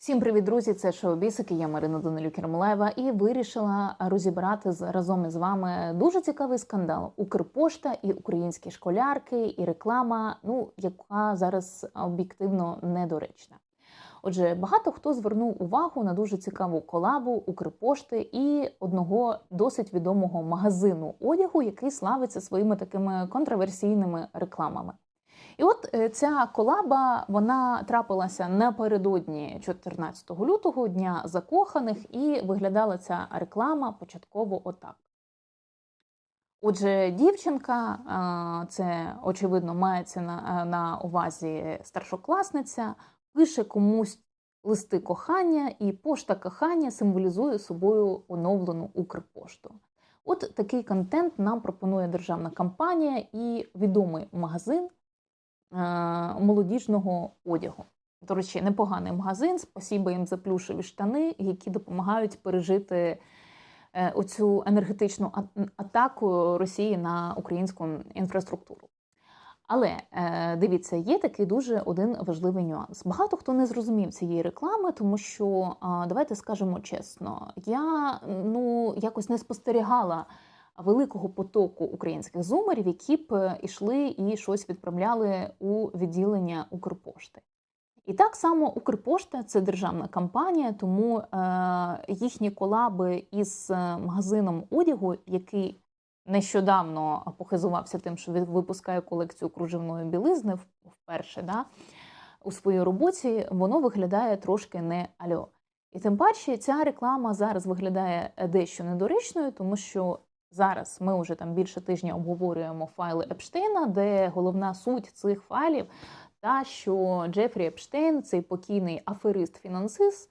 Всім привіт, друзі! Це шоу Бісики, я Марина Данилюк Кермолаєва і вирішила розібрати разом із вами дуже цікавий скандал. Укрпошта і українські школярки, і реклама, ну яка зараз об'єктивно недоречна. Отже, багато хто звернув увагу на дуже цікаву колабу Укрпошти і одного досить відомого магазину одягу, який славиться своїми такими контроверсійними рекламами. І от е, ця колаба вона трапилася напередодні 14 лютого, дня закоханих, і виглядала ця реклама початково отак. Отже, дівчинка, це очевидно мається на, на увазі старшокласниця, пише комусь листи кохання, і пошта кохання символізує собою оновлену Укрпошту. От такий контент нам пропонує державна компанія і відомий магазин е, молодіжного одягу. До речі, непоганий магазин. Спасибо їм за плюшеві штани, які допомагають пережити е, оцю енергетичну атаку Росії на українську інфраструктуру. Але е, дивіться, є такий дуже один важливий нюанс. Багато хто не зрозумів цієї реклами, тому що давайте скажемо чесно, я ну якось не спостерігала великого потоку українських зумерів, які б е, ішли і щось відправляли у відділення Укрпошти. І так само Укрпошта це державна компанія, тому е, їхні колаби із е, магазином одягу, який нещодавно похизувався тим, що він випускає колекцію кружевної білизни вперше да, у своїй роботі, воно виглядає трошки не альо. І тим паче ця реклама зараз виглядає дещо недоречною, тому що зараз ми вже там більше тижня обговорюємо файли Епштейна, де головна суть цих файлів та що Джефрі Епштейн, цей покійний аферист-фінансист,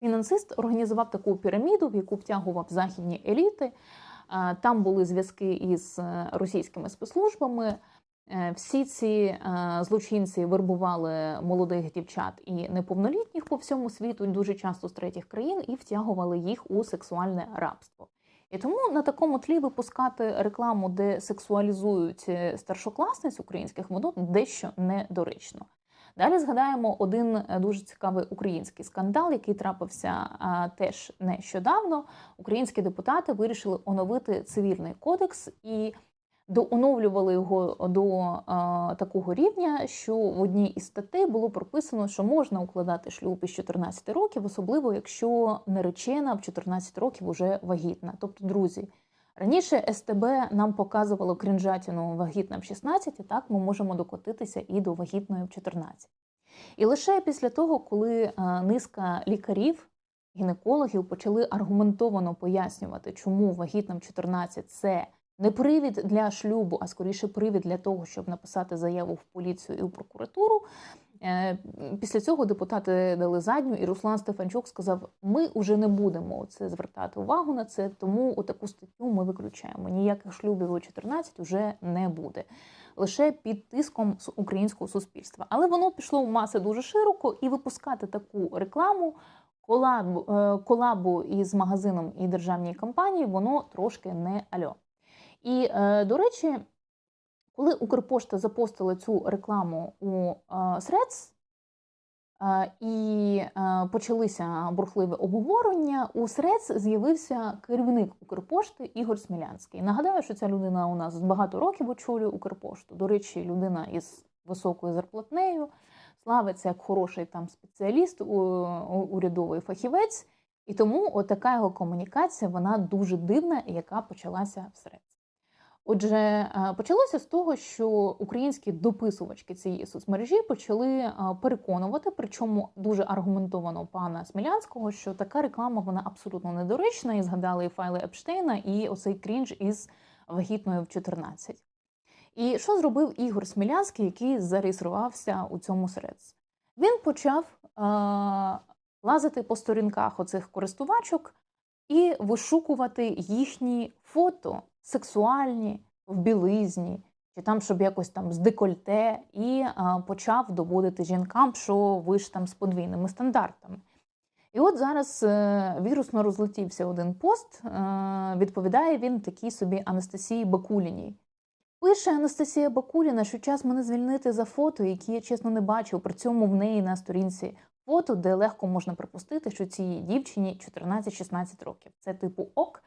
фінансист організував таку піраміду, в яку втягував західні еліти. Е, Там були зв'язки із е, російськими спецслужбами. Е, Всі ці злочинці вербували молодих дівчат і неповнолітніх по всьому світу, дуже часто з третіх країн, і втягували їх у сексуальне рабство. І тому на такому тлі випускати рекламу, де сексуалізують е, старшокласниць українських, воно дещо недоречно. Далі згадаємо один е, дуже цікавий український скандал, який трапився а, теж нещодавно. Українські депутати вирішили оновити цивільний кодекс і дооновлювали його до а, такого рівня, що в одній із статей було прописано, що можна укладати шлюб із 14 років, особливо якщо наречена в 14 років уже вагітна. Тобто, друзі, раніше СТБ нам показувало крінжатіну вагітна в 16, так ми можемо докотитися і до вагітної в 14. І лише після того, коли низка лікарів, гінекологів почали аргументовано пояснювати, чому вагітна в 14 це не привід для шлюбу, а скоріше привід для того, щоб написати заяву в поліцію і в прокуратуру. Е, Після цього депутати дали задню, і Руслан Стефанчук сказав: ми вже не будемо це звертати увагу на це, тому таку статтю ми виключаємо. Ніяких шлюбів у 14 вже не буде. Лише під тиском українського суспільства. Але воно пішло в маси дуже широко, і випускати таку рекламу, колабу, е, колабу із магазином і державній компанії, воно трошки не альо. І, е, до речі, коли Укрпошта запостила цю рекламу у Threads, е, і е, почалися бурхливі обговорення, у Threads з'явився керівник Укрпошти Ігор Смілянський. Нагадаю, що ця людина у нас з багато років очолює Укрпошту. До речі, людина із високою зарплатнею, славиться як хороший там спеціаліст, у- урядовий фахівець. І тому от така його комунікація вона дуже дивна, яка почалася в Threads. Отже, е, почалося з того, що українські дописувачки цієї соцмережі почали е, переконувати, причому дуже аргументовано пана Смілянського, що така реклама вона абсолютно недоречна, і згадали і файли Епштейна, і оцей крінж із вагітною в 14. І що зробив Ігор Смілянський, який зареєструвався у цьому Threads? Він почав е, лазити по сторінках оцих користувачок і вишукувати їхні фото сексуальні в білизні, чи там, щоб якось там з декольте, і а, почав доводити жінкам, що ви ж там з подвійними стандартами. І от зараз е, вірусно розлетівся один пост. Е, відповідає він такій собі Анастасії Бакуліній. Пише Анастасія Бакуліна, що час мене звільнити за фото, які я чесно не бачив. При цьому в неї на сторінці фото, де легко можна припустити, що цій дівчині 14-16 років. Це типу ок.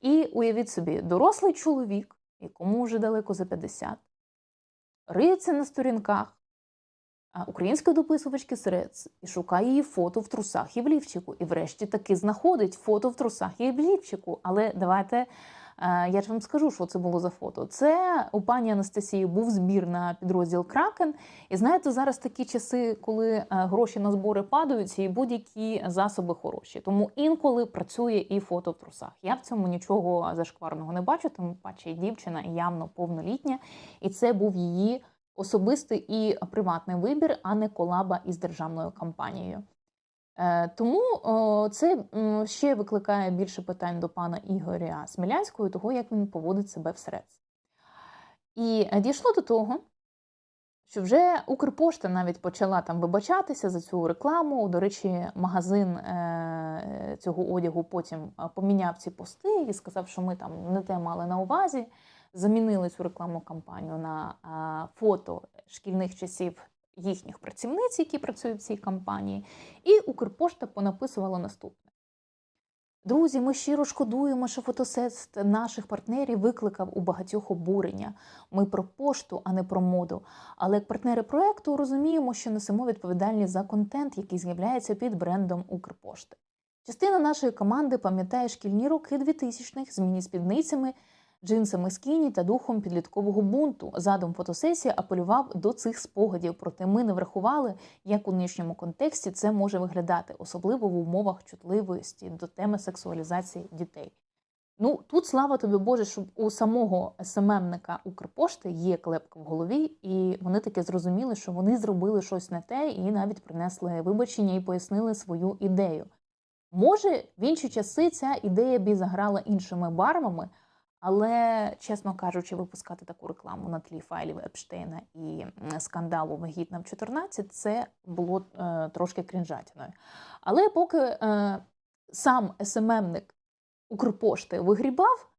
І уявіть собі, дорослий чоловік, якому вже далеко за 50, риється на сторінках а, української дописувачки Срец і шукає її фото в трусах і в лівчику. І врешті таки знаходить фото в трусах і в лівчику. Але давайте я ж вам скажу, що це було за фото. Це у пані Анастасії був збір на підрозділ Кракен. І знаєте, зараз такі часи, коли е, гроші на збори падають, і будь-які засоби хороші. Тому інколи працює і фото в трусах. Я в цьому нічого зашкварного не бачу, тим паче і дівчина явно повнолітня, і це був її особистий і приватний вибір, а не колаба із державною компанією. Е, Тому це ще викликає більше питань до пана Ігоря Смілянського, і того, як він поводить себе всеред. І е, дійшло до того, що вже Укрпошта навіть почала там вибачатися за цю рекламу. До речі, магазин е, цього одягу потім е, поміняв ці пости і сказав, що ми там не те мали на увазі. Замінили цю рекламну кампанію на фото шкільних часів їхніх працівниць, які працюють в цій кампанії. І Укрпошта понаписувала наступне. Друзі, ми щиро шкодуємо, що фотосет наших партнерів викликав у багатьох обурення. Ми про пошту, а не про моду. Але як партнери проекту розуміємо, що несемо відповідальність за контент, який з'являється під брендом Укрпошти. Частина нашої команди пам'ятає шкільні роки 2000-х з міні-спідницями, джинсами скіні та духом підліткового бунту. Задум фотосесії апелював до цих спогадів, проте ми не врахували, як у нинішньому контексті це може виглядати, особливо в умовах чутливості до теми сексуалізації дітей. Ну тут слава тобі Боже, щоб у самого СММника Укрпошти є клепка в голові, і вони таки зрозуміли, що вони зробили щось не те, і навіть принесли вибачення і пояснили свою ідею. Може, в інші часи ця ідея б і заграла іншими барвами, але, чесно кажучи, випускати таку рекламу на тлі файлів Епштейна і скандалу вагітна в 14 це було е, трошки крінжатіною. Але поки е, сам СММник Укрпошти вигрібав,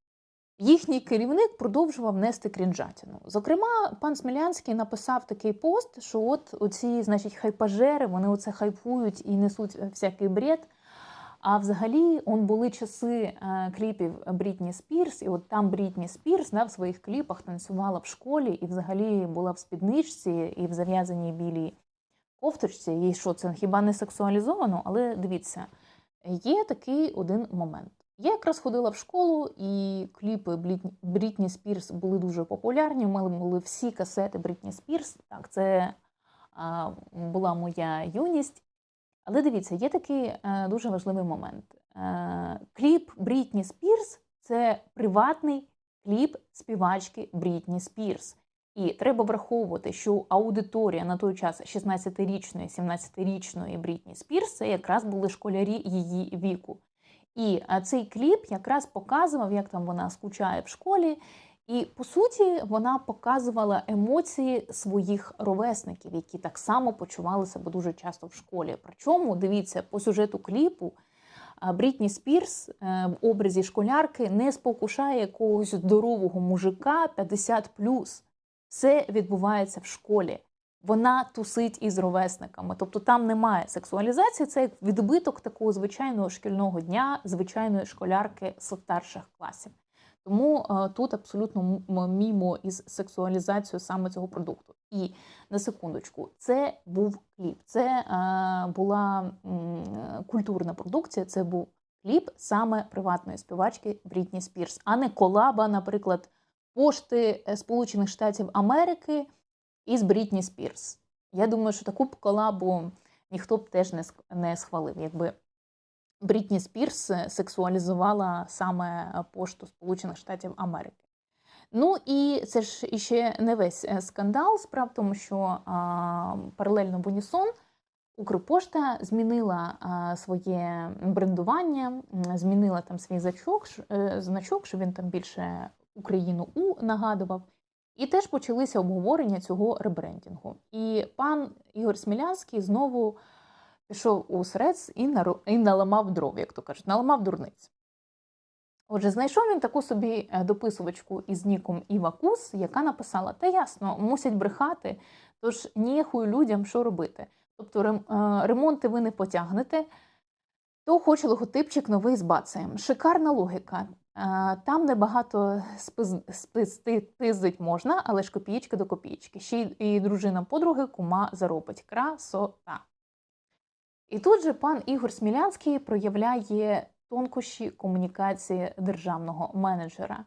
їхній керівник продовжував нести крінжатіну. Зокрема, пан Смілянський написав такий пост, що от оці, значить, хайпажери, вони оце хайпують і несуть всякий бред. А взагалі, он були часи е, кліпів Брітні Спірс, і от там Брітні Спірс да, в своїх кліпах танцювала в школі і взагалі була в спідничці і в зав'язаній білій кофточці. І що це хіба не сексуалізовано? Але дивіться, є такий один момент. Я якраз ходила в школу, і кліпи Брітні Спірс були дуже популярні. У були всі касети Брітні Спірс. Так, це була моя юність. Але дивіться, є такий е, дуже важливий момент. Е, кліп Брітні Спірс це приватний кліп співачки Брітні Спірс. І треба враховувати, що аудиторія на той час 16-річної, 17-річної Брітні Спірс це якраз були школярі її віку. І е, цей кліп якраз показував, як там вона скучає в школі. І по суті, вона показувала емоції своїх ровесників, які так само почували себе дуже часто в школі. Причому дивіться по сюжету кліпу. Брітні Спірс е, в образі школярки не спокушає якогось здорового мужика 50+. Все відбувається в школі. Вона тусить із ровесниками. Тобто там немає сексуалізації, це як відбиток такого звичайного шкільного дня, звичайної школярки з старших класів. Тому тут абсолютно мімо із сексуалізацією саме цього продукту. І на секундочку, це був кліп, це була культурна продукція, це був кліп саме приватної співачки Брітні Спірс, а не колаба, наприклад, пошти е, Сполучених Штатів Америки із Брітні Спірс. Я думаю, що таку колабу ніхто б теж не не схвалив, якби Брітні Спірс сексуалізувала саме е, пошту Сполучених Штатів Америки. Ну і це ж іще не весь е, скандал. Справа в тому, що а, паралельно Унісон Укрпошта змінила а, своє брендування, змінила там свій значок, е, значок, що він там більше Україну У нагадував. І теж почалися обговорення цього ребрендінгу. І пан Ігор Смілянський знову пішов у срец і, нару- і наламав дров, як то кажуть, наламав дурниць. Отже, знайшов він таку собі е, дописувачку із ніком Іва Кус, яка написала: Та ясно, мусять брехати, тож ніяхую людям що робити. Тобто е, ремонти ви не потягнете, то хоч логотипчик новий збацаєм. Шикарна логіка. Е, Там небагато спиз- спизти пиздить можна, але ж копієчки до копієчки. Ще й дружина подруги кума заробить. Красота. І тут же пан Ігор Смілянський проявляє тонкощі комунікації державного менеджера.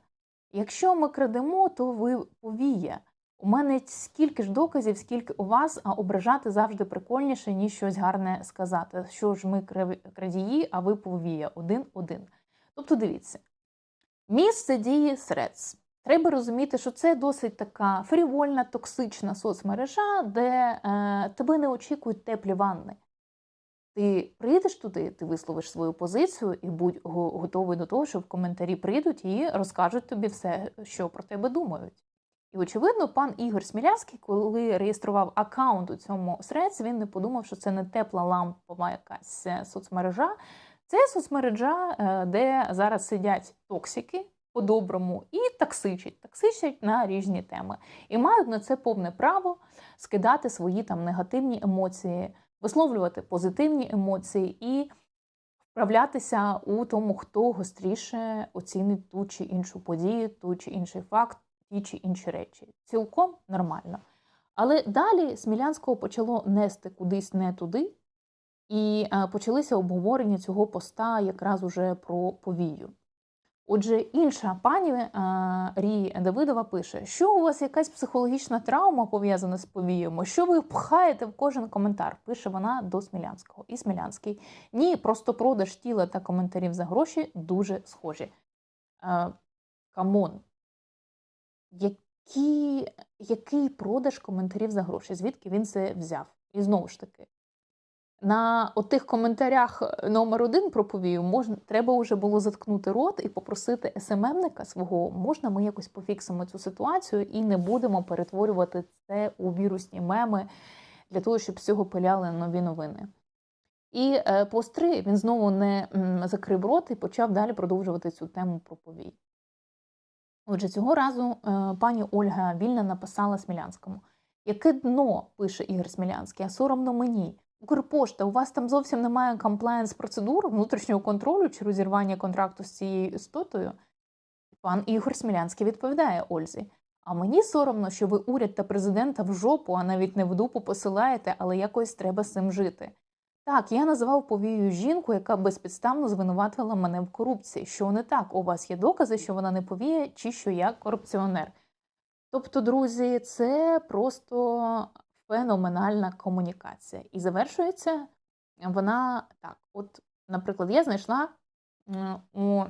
Якщо ми крадемо, то ви повія. У мене скільки ж доказів, скільки у вас, а ображати завжди прикольніше, ніж щось гарне сказати. Що ж ми крадії, а ви повія один-один. Тобто, дивіться, місце дії срец. Треба розуміти, що це досить така фрівольна, токсична соцмережа, де е, тебе не очікують теплі ванни. Ти прийдеш туди, ти висловиш свою позицію і будь го- готовий до того, що в коментарі прийдуть і розкажуть тобі все, що про тебе думають. І, очевидно, пан Ігор Смілянський, коли реєстрував аккаунт у цьому срец, він не подумав, що це не тепла лампова якась е, соцмережа. Це соцмережа, е, де зараз сидять токсики по-доброму і таксичать, таксичать на різні теми. І мають на це повне право скидати свої там негативні емоції, висловлювати позитивні емоції і вправлятися у тому, хто гостріше оцінить ту чи іншу подію, ту чи інший факт, ті чи інші речі. Цілком нормально. Але далі Смілянського почало нести кудись не туди, і е, почалися обговорення цього поста якраз уже про повію. Отже, інша пані е, Рі Давидова пише, що у вас якась психологічна травма пов'язана з повіями, що ви пхаєте в кожен коментар, пише вона до Смілянського. І Смілянський. Ні, просто продаж тіла та коментарів за гроші дуже схожі. Е, Камон. Який продаж коментарів за гроші? Звідки він це взяв? І знову ж таки, на отих коментарях е, номер один про повію можна, треба вже було заткнути рот і попросити СММника свого, можна ми якось пофіксимо цю ситуацію і не будемо перетворювати це у вірусні меми для того, щоб з цього пиляли нові новини. І е, пост 3 він знову не закрив рот і почав далі продовжувати цю тему про повій. Отже, цього разу е, пані Ольга Вільна написала Смілянському: Яке дно, пише Ігор Смілянський, а соромно мені. Укрпошта, у вас там зовсім немає комплаєнс процедур внутрішнього контролю чи розірвання контракту з цією істотою? Пан Ігор Смілянський відповідає Ользі. А мені соромно, що ви уряд та президента в жопу, а навіть не в дупу посилаєте, але якось треба з цим жити. Так, я називав повію жінку, яка безпідставно звинуватила мене в корупції. Що не так? У вас є докази, що вона не повіє, чи що я корупціонер. Тобто, друзі, це просто феноменальна комунікація. І завершується вона так. От, наприклад, я знайшла у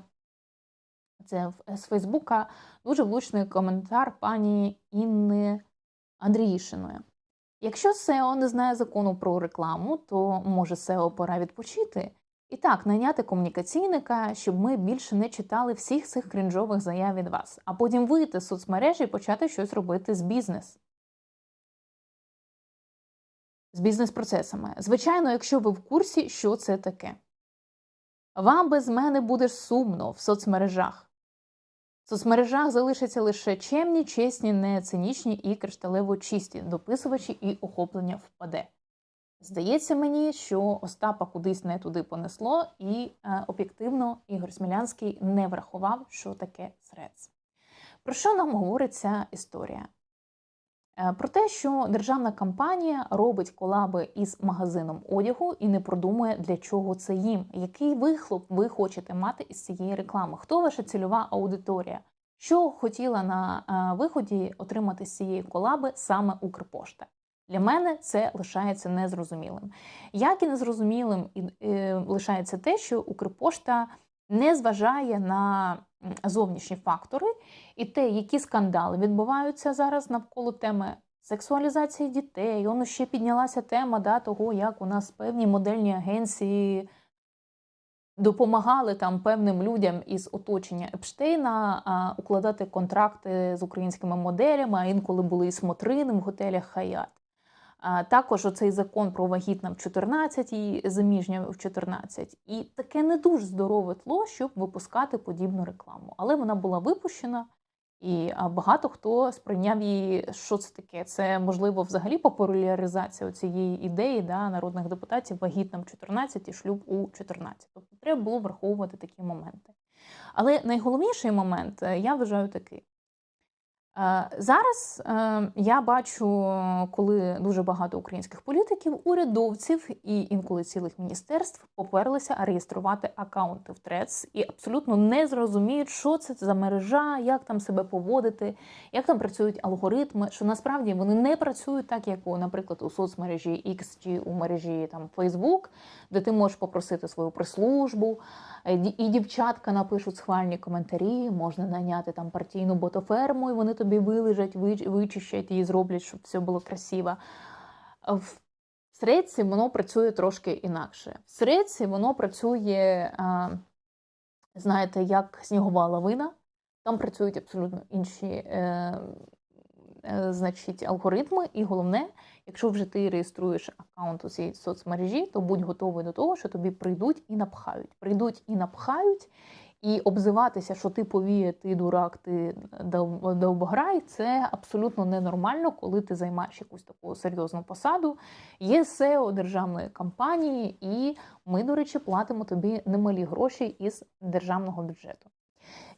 це з Фейсбука дуже влучний коментар пані Інни Андріїшиної. Якщо SEO не знає закону про рекламу, то може SEO пора відпочити. І так, найняти комунікаційника, щоб ми більше не читали всіх цих крінжових заяв від вас, а потім вийти з соцмережі і почати щось робити з бізнес. З бізнес-процесами. Звичайно, якщо ви в курсі, що це таке. Вам без мене буде сумно в соцмережах. В соцмережах залишаться лише чемні, чесні, не цинічні і кришталево чисті дописувачі і охоплення впаде. Здається мені, що Остапа кудись не туди понесло, і е, об'єктивно Ігор Смілянський не врахував, що таке срец. Про що нам говорить ця історія? Е, Про те, що державна компанія робить колаби із магазином одягу і не продумує, для чого це їм. Який вихлоп ви хочете мати із цієї реклами? Хто ваша цільова аудиторія? Що хотіла на е, виході отримати з цієї колаби саме Укрпошта? Для мене це лишається незрозумілим. Як і незрозумілим і, е, лишається те, що Укрпошта не зважає на зовнішні фактори і те, які скандали відбуваються зараз навколо теми сексуалізації дітей. Воно ще піднялася тема да, того, як у нас певні модельні агенції допомагали там певним людям із оточення Епштейна а, укладати контракти з українськими моделями, а інколи були і смотрини в готелях Хаят. Також оцей закон про вагітна в 14 і заміжня в 14. І таке не дуже здорове тло, щоб випускати подібну рекламу. Але вона була випущена, І багато хто сприйняв її, що це таке. Це можливо взагалі популяризація цієї ідеї да, народних депутатів вагітним 14 і шлюб у 14. Тобто треба було враховувати такі моменти. Але найголовніший момент е, я вважаю такий. Е, Зараз е, я бачу, коли дуже багато українських політиків, урядовців і інколи цілих міністерств поперлися реєструвати акаунти в Threads і абсолютно не зрозуміють, що це за мережа, як там себе поводити, як там працюють алгоритми. Що насправді вони не працюють так, як наприклад, у соцмережі X чи у мережі там Facebook, де ти можеш попросити свою прес-службу, е, і дівчатка напишуть схвальні коментарі, можна наняти там партійну ботоферму, і вони тобі вилежать, вичищать і зроблять, щоб все було красиво. В Среці воно працює трошки інакше. В Среці воно працює, знаєте, як снігова лавина. Там працюють абсолютно інші е, е, значить, алгоритми. І головне, якщо вже ти реєструєш аккаунт у цій соцмережі, то будь готовий до того, що тобі прийдуть і напхають. Прийдуть і напхають, і обзиватися, що ти повіє, ти дурак, ти дов- довбограй, це абсолютно ненормально, коли ти займаєш якусь таку серйозну посаду. Є SEO державної компанії, і ми, до речі, платимо тобі немалі гроші із державного бюджету.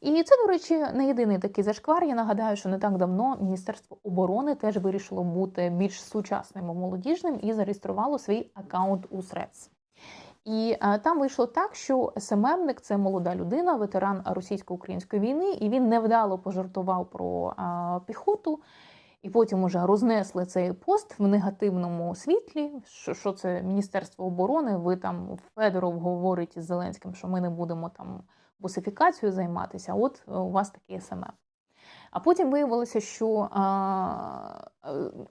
І це, до речі, не єдиний такий зашквар. Я нагадаю, що не так давно Міністерство оборони теж вирішило бути більш сучасним і молодіжним і зареєструвало свій аккаунт у Threads. І е, там вийшло так, що СММник це молода людина, ветеран російсько-української війни, і він невдало пожартував про е, піхоту. І потім уже рознесли цей пост в негативному світлі. Що, що це Міністерство оборони? Ви там Федоров говорить із Зеленським, що ми не будемо там бусифікацією займатися. От е, у вас такий СММ. А потім виявилося, що е,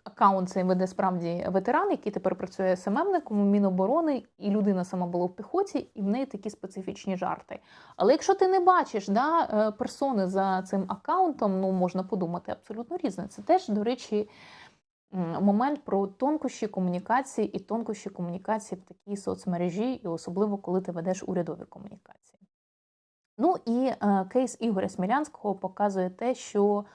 аккаунт цей веде справді ветеран, який тепер працює СММником у Міноборони, і людина сама була в піхоті, і в неї такі специфічні жарти. Але якщо ти не бачиш да, е, персони за цим аккаунтом, ну можна подумати абсолютно різне. Це теж, до речі, момент про тонкощі комунікації і тонкощі комунікації в такій соцмережі, і особливо коли ти ведеш урядові комунікації. Ну і е, кейс Ігоря Смілянського показує те, що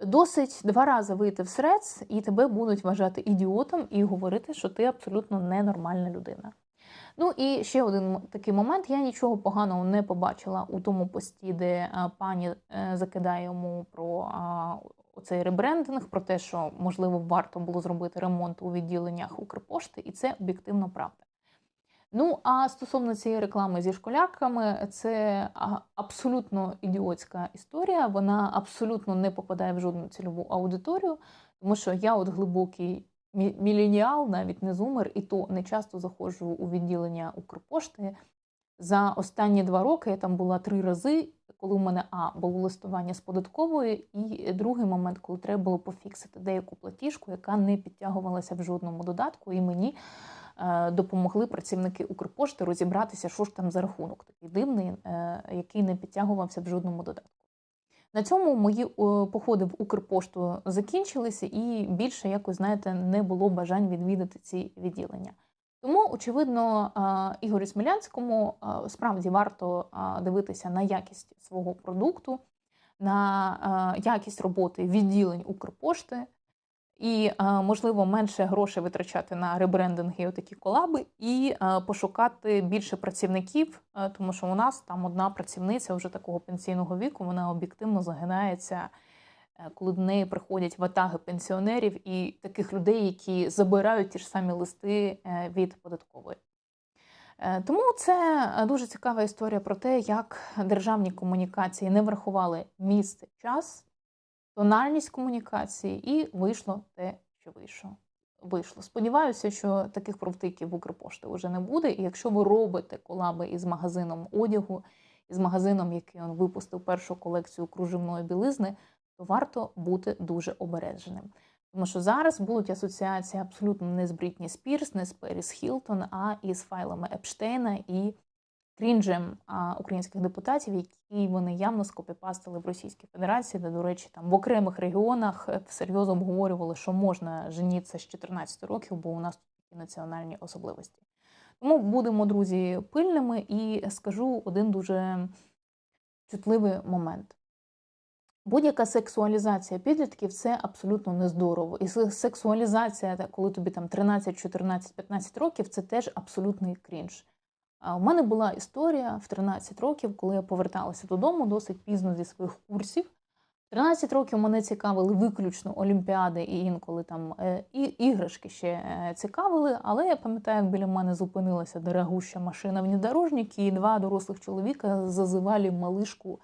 досить два рази вийти в срец, і тебе будуть вважати ідіотом і говорити, що ти абсолютно ненормальна людина. Ну і ще один такий момент. Я нічого поганого не побачила у тому пості, де е, пані е, закидає йому про а, оцей ребрендинг, про те, що можливо варто було зробити ремонт у відділеннях Укрпошти, і це об'єктивно правда. Ну, а стосовно цієї реклами зі школярками, це абсолютно ідіотська історія. Вона абсолютно не попадає в жодну цільову аудиторію, тому що я, от глибокий мі- міленіал, навіть не зумер, і то не часто заходжу у відділення Укрпошти. За останні два роки я там була три рази, коли у мене а було листування з податковою, і другий момент, коли треба було пофіксити деяку платіжку, яка не підтягувалася в жодному додатку, і мені допомогли працівники Укрпошти розібратися, що ж там за рахунок такий дивний, е, який не підтягувався в жодному додатку. На цьому мої е, походи в Укрпошту закінчилися, і більше якось, знаєте, не було бажань відвідати ці відділення. Тому, очевидно, е, Ігорю Смілянському е, справді варто е, дивитися на якість свого продукту, на е, якість роботи відділень Укрпошти, і, е, можливо, менше грошей витрачати на ребрендинги і отакі колаби, і е, пошукати більше працівників, е, тому що у нас там одна працівниця вже такого пенсійного віку, вона об'єктивно загинається, коли до неї приходять ватаги пенсіонерів і таких людей, які забирають ті ж самі листи від податкової. Тому це дуже цікава історія про те, як державні комунікації не врахували місце, час, тональність комунікації, і вийшло те, що вийшло. Вийшло. Сподіваюся, що таких провтиків в Укрпошти вже не буде. І якщо ви робите колаби із магазином одягу, із магазином, який він випустив першу колекцію кружевної білизни, то варто бути дуже обережним. Тому що зараз будуть асоціації абсолютно не з Брітні Спірс, не з Періс Хілтон, а із файлами Епштейна і крінжем українських депутатів, які вони явно скопіпастили в Російській Федерації, де, до речі, там в окремих регіонах е, всерйоз обговорювали, що можна женітися з 14 років, бо у нас тут такі національні особливості. Тому будемо, друзі, пильними і скажу один дуже чутливий момент. Будь-яка сексуалізація підлітків це абсолютно нездорово. І сексуалізація, коли тобі там 13, 14, 15 років, це теж абсолютний крінж. У мене була історія в 13 років, коли я поверталася додому досить пізно зі своїх курсів. В 13 років мене цікавили виключно олімпіади і інколи там е, і іграшки ще е, цікавили. Але я пам'ятаю, як біля мене зупинилася дорогуща машина внедорожник, і два дорослих чоловіка зазивали малишку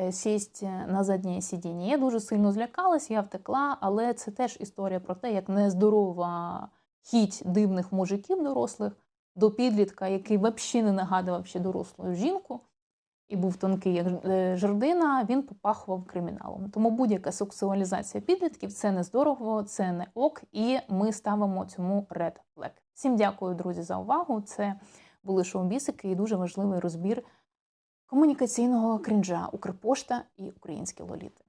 е, сість на заднє сидіння. Я дуже сильно злякалась, я втекла, але це теж історія про те, як нездорова хіть дивних мужиків дорослих до підлітка, який взагалі не нагадував ще дорослу жінку і був тонкий як е, жердина, він попахував криміналом. Тому будь-яка сексуалізація підлітків це не здорово, це не ок, і ми ставимо цьому red flag. Всім дякую, друзі, за увагу. Це були шоу-бісики і дуже важливий розбір комунікаційного крінжа Укрпошта і українські лоліти.